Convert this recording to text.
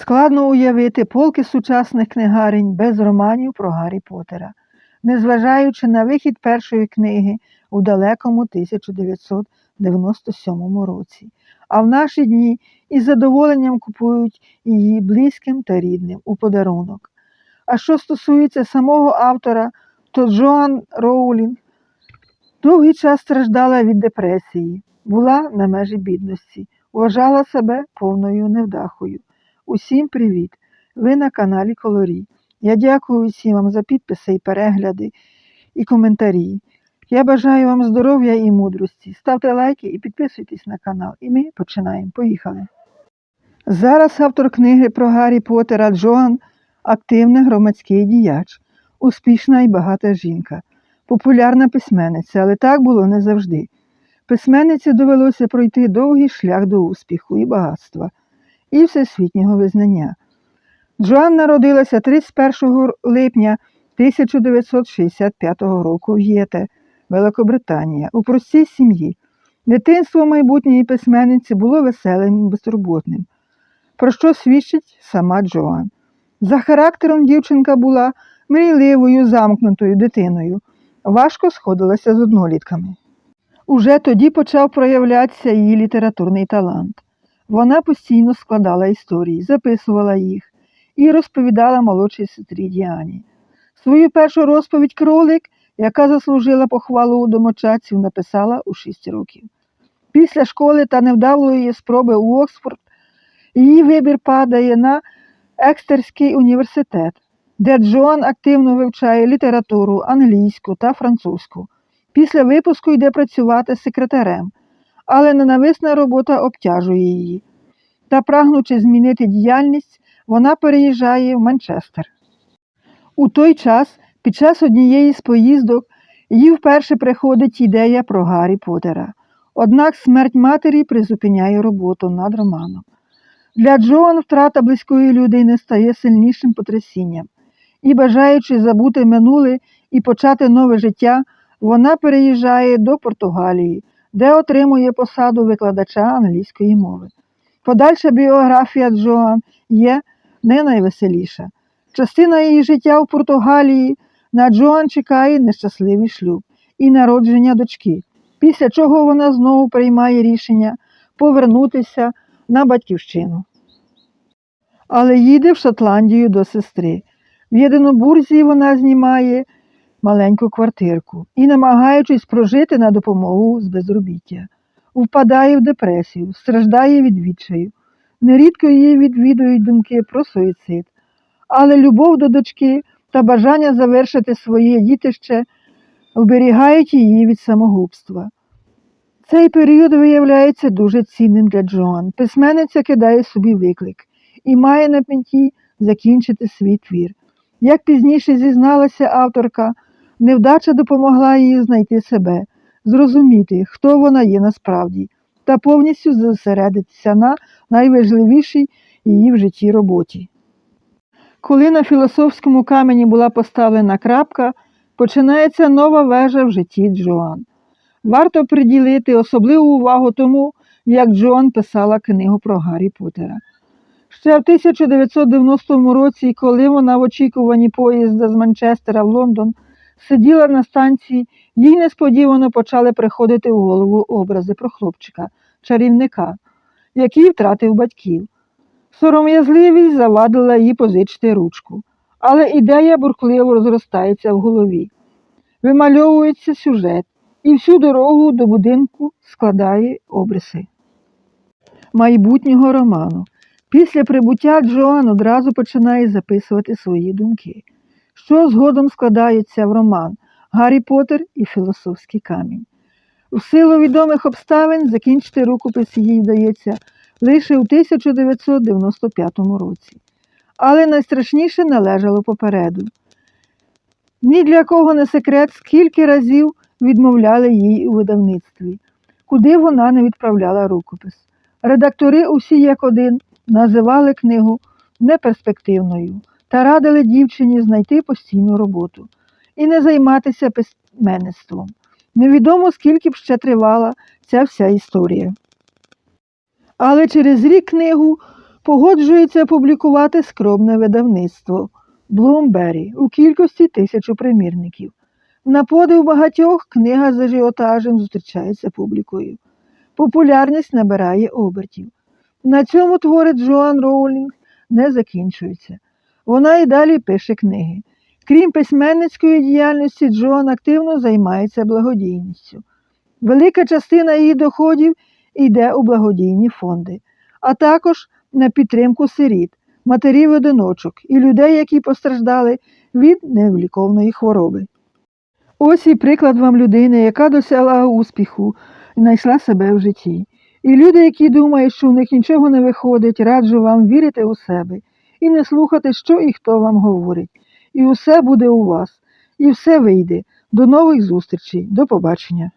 Складно уявити полки сучасних книгарень без романів про Гаррі Поттера, незважаючи на вихід першої книги у далекому 1997 році. А в наші дні із задоволенням купують її близьким та рідним у подарунок. А що стосується самого автора, то Джоан Роулінг довгий час страждала від депресії, була на межі бідності, вважала себе повною невдахою. Усім привіт! Ви на каналі Колорі. Я дякую всім вам за підписи і перегляди і коментарі. Я бажаю вам здоров'я і мудрості. Ставте лайки і підписуйтесь на канал. І ми починаємо. Поїхали. Зараз автор книги про Гаррі Поттера Джоан активний громадський діяч, успішна і багата жінка, популярна письменниця, але так було не завжди. Письменниці довелося пройти довгий шлях до успіху і багатства і всесвітнього визнання. Джоан народилася 31 липня 1965 року в Єте, Великобританія, у простій сім'ї. Дитинство майбутньої письменниці було веселим і безтурботним, про що свідчить сама Джоан. За характером дівчинка була мрійливою, замкнутою дитиною, важко сходилася з однолітками. Уже тоді почав проявлятися її літературний талант. Вона постійно складала історії, записувала їх і розповідала молодшій сестрі Діані. Свою першу розповідь кролик, яка заслужила похвалу у домочадців, написала у 6 років. Після школи та невдалої спроби у Оксфорд її вибір падає на Екстерський університет, де Джоан активно вивчає літературу, англійську та французьку. Після випуску йде працювати секретарем, але ненависна робота обтяжує її. Та, прагнучи змінити діяльність, вона переїжджає в Манчестер. У той час, під час однієї з поїздок, їй вперше приходить ідея про Гаррі Поттера. Однак смерть матері призупиняє роботу над романом. Для Джоан втрата близької людини стає сильнішим потрясінням, і, бажаючи забути минуле і почати нове життя, вона переїжджає до Португалії, де отримує посаду викладача англійської мови. Подальша біографія Джоан є не найвеселіша. Частина її життя в Португалії на Джоан чекає нещасливий шлюб і народження дочки, після чого вона знову приймає рішення повернутися на батьківщину. Але їде в Шотландію до сестри. В Єдинобурзі вона знімає маленьку квартирку і, намагаючись прожити на допомогу з безробіття, впадає в депресію, страждає від відчаю. Нерідко її відвідують думки про суїцид, але любов до дочки та бажання завершити своє дітище оберігають її від самогубства. Цей період виявляється дуже цінним для Джоан. Письменниця кидає собі виклик і має на меті закінчити свій твір. Як пізніше зізналася авторка, невдача допомогла їй знайти себе, зрозуміти, хто вона є насправді, та повністю зосередитися на найважливішій її в житті роботі. Коли на філософському камені була поставлена крапка, починається нова вежа в житті Джоан. Варто приділити особливу увагу тому, як Джоан писала книгу про Гаррі Поттера. Ще в 1990 році, коли вона в очікуванні поїзда з Манчестера в Лондон сиділа на станції, їй несподівано почали приходити в голову образи про хлопчика, чарівника, який втратив батьків. Сором'язливість завадила їй позичити ручку, але ідея бурхливо розростається в голові. Вимальовується сюжет і всю дорогу до будинку складає обриси майбутнього роману. Після прибуття Джоан одразу починає записувати свої думки, що згодом складається в роман Гаррі Поттер і Філософський камінь. У силу відомих обставин закінчити рукопис їй вдається лише у 1995 році. Але найстрашніше належало попереду. Ні для кого не секрет, скільки разів відмовляли їй у видавництві, куди вона не відправляла рукопис. Редактори усі як один називали книгу неперспективною та радили дівчині знайти постійну роботу і не займатися письменництвом. Невідомо, скільки б ще тривала ця вся історія. Але через рік книгу погоджується опублікувати скромне видавництво Блумбері у кількості тисячу примірників. На подив багатьох книга з ажіотажем зустрічається публікою. Популярність набирає обертів. На цьому твори Джоан Роулінг не закінчуються. Вона і далі пише книги. Крім письменницької діяльності, Джоан активно займається благодійністю. Велика частина її доходів йде у благодійні фонди, а також на підтримку сиріт, матерів-одиночок і людей, які постраждали від невліковної хвороби. Ось і приклад вам людини, яка досягла успіху і знайшла себе в житті. І люди, які думають, що у них нічого не виходить, раджу вам вірити у себе і не слухати, що і хто вам говорить. І усе буде у вас, і все вийде. До нових зустрічей, до побачення.